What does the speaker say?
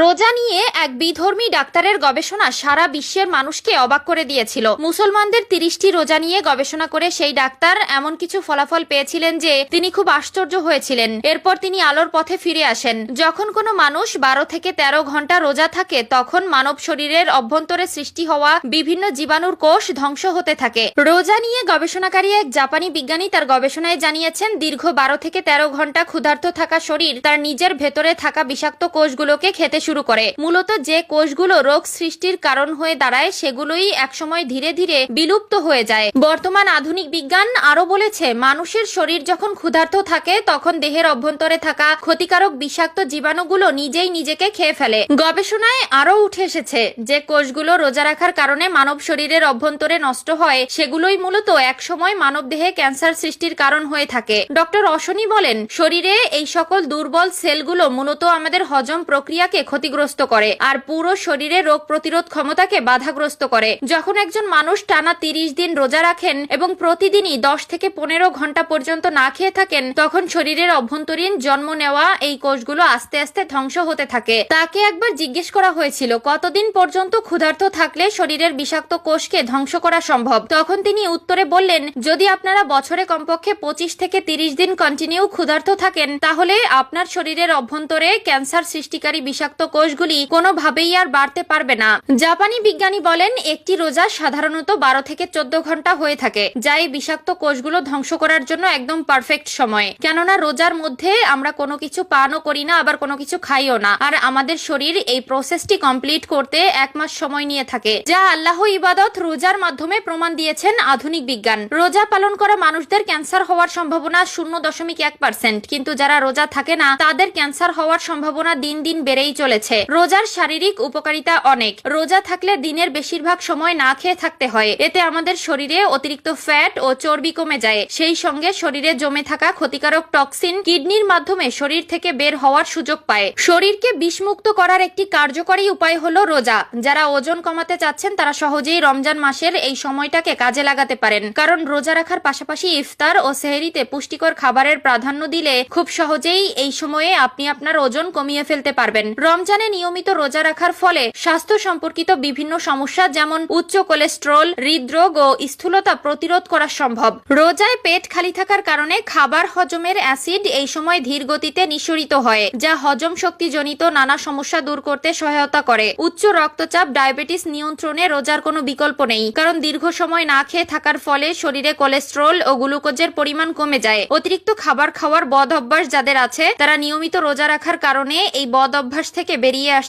রোজা নিয়ে এক বিধর্মী ডাক্তারের গবেষণা সারা বিশ্বের মানুষকে অবাক করে দিয়েছিল। মুসলমানদের তিরিশটি রোজা নিয়ে গবেষণা করে সেই ডাক্তার এমন কিছু ফলাফল পেয়েছিলেন যে তিনি খুব আশ্চর্য হয়েছিলেন। এরপর তিনি আলোর পথে ফিরে আসেন। যখন কোনো মানুষ বারো থেকে তেরো ঘণ্টা রোজা থাকে, তখন মানব শরীরের অভ্যন্তরে সৃষ্টি হওয়া বিভিন্ন জীবাণুর কোষ ধ্বংস হতে থাকে। রোজা নিয়ে গবেষণাকারী এক জাপানি বিজ্ঞানী তার গবেষণায় জানিয়েছেন, দীর্ঘ বারো থেকে তেরো ঘণ্টা ক্ষুধার্ত থাকা শরীর তার নিজের ভেতরে থাকা বিষাক্ত কোষগুলোকে খেতে শুরু করে। মূলত যে কোষগুলো রোগ সৃষ্টির কারণ হয়ে দাঁড়ায়, সেগুলোই একসময় ধীরে ধীরে বিলুপ্ত হয়ে যায়। বর্তমান আধুনিক বিজ্ঞান আরও বলেছে, মানুষের শরীর যখন ক্ষুধার্ত থাকে, তখন দেহের অভ্যন্তরে থাকা ক্ষতিকারক বিষাক্ত জীবাণুগুলো নিজেই নিজেকে খেয়ে ফেলে। গবেষণায় আরও উঠে এসেছে যে, কোষগুলো রোজা রাখার কারণে মানব শরীরের অভ্যন্তরে নষ্ট হয়, সেগুলোই মূলত একসময় মানব দেহে ক্যান্সার সৃষ্টির কারণ হয়ে থাকে। ডক্টর অশনি বলেন, শরীরে এই সকল দুর্বল সেলগুলো মূলত আমাদের হজম প্রক্রিয়াকে ক্ষতিগ্রস্ত করে, আর পুরো শরীরে রোগ প্রতিরোধ ক্ষমতাকে বাধাগ্রস্ত করে। যখন একজন মানুষ টানা তিরিশ দিন রোজা রাখেন এবং প্রতিদিনই দশ থেকে পনেরো ঘণ্টা পর্যন্ত না খেয়ে থাকেন, তখন শরীরের অভ্যন্তরীণ জন্ম নেওয়া এই কোষগুলো আস্তে আস্তে ধ্বংস হতে থাকে। তাকে একবার জিজ্ঞেস করা হয়েছিল, কতদিন পর্যন্ত ক্ষুধার্ত থাকলে শরীরের বিষাক্ত কোষকে ধ্বংস করা সম্ভব? তখন তিনি উত্তরে বললেন, যদি আপনারা বছরে কমপক্ষে পঁচিশ থেকে তিরিশ দিন কন্টিনিউ ক্ষুধার্ত থাকেন, তাহলে আপনার শরীরের অভ্যন্তরে ক্যান্সার সৃষ্টিকারী বিষাক্ত কোষগুলি কোনোভাবেই আর বাড়তে পারবে না। জাপানি বিজ্ঞানী বলেন, একটি রোজা সাধারণত বারো থেকে চোদ্দ ঘণ্টা হয়ে থাকে, যা এই বিষাক্ত কোষগুলো ধ্বংস করার জন্য একদম পারফেক্ট সময়। কেননা রোজার মধ্যে আমরা কোনো কিছু পানও করি না, আবার কোনো কিছু খাইও না। আর আমাদের শরীর এই প্রসেসটি কমপ্লিট করতে এক মাস সময় নিয়ে থাকে, যা আল্লাহ ইবাদত রোজার মাধ্যমে প্রমাণ দিয়েছেন আধুনিক বিজ্ঞান। রোজা পালন করা মানুষদের ক্যান্সার হওয়ার সম্ভাবনা শূন্য দশমিক এক পার্সেন্ট কিন্তু যারা রোজা থাকে না, তাদের ক্যান্সার হওয়ার সম্ভাবনা দিন দিন বেড়েই চলেছে। রোজার শারীরিক উপকারিতা অনেক। রোজা থাকলে দিনের বেশিরভাগ সময় না খেয়ে থাকতে হয়। এতে আমাদের শরীরে অতিরিক্ত ফ্যাট ও চর্বি কমে যায়। সেই সঙ্গে শরীরে জমে থাকা ক্ষতিকারক টক্সিন কিডনির মাধ্যমে শরীর থেকে বের হওয়ার সুযোগ পায়। শরীরকে বিষমুক্ত করার একটি কার্যকরী উপায় হলো রোজা। যারা ওজন কমাতে চাচ্ছেন, তারা সহজেই রমজান মাসের এই সময়টাকে কাজে লাগাতে পারেন। কারণ রোজা রাখার পাশাপাশি ইফতার ও সেহরিতে পুষ্টিকর খাবারের প্রাধান্য দিলে খুব সহজেই এই সময়ে আপনি আপনার ওজন কমিয়ে ফেলতে পারবেন। রমজানে নিয়মিত রোজা রাখার ফলে স্বাস্থ্য সম্পর্কিত বিভিন্ন সমস্যা যেমন উচ্চ কোলেস্ট্রল, হৃদরোগ ও স্থূলতা প্রতিরোধ করা সম্ভব। রোজায় পেট খালি থাকার কারণে খাবার হজমের অ্যাসিড এই সময় ধীর গতিতে নিঃসরিত হয়, যা হজম শক্তিজনিত নানা সমস্যা দূর করতে সহায়তা করে। উচ্চ রক্তচাপ, ডায়াবেটিস নিয়ন্ত্রণে রোজার কোনো বিকল্প নেই, কারণ দীর্ঘ সময় না খেয়ে থাকার ফলে শরীরে কোলেস্ট্রল ও গ্লুকোজের পরিমাণ কমে যায়। অতিরিক্ত খাবার খাওয়ার বদ অভ্যাস যাদের আছে, তারা নিয়মিত রোজা রাখার কারণে এই বদ অভ্যাস থেকে বেরিয়ে আসতে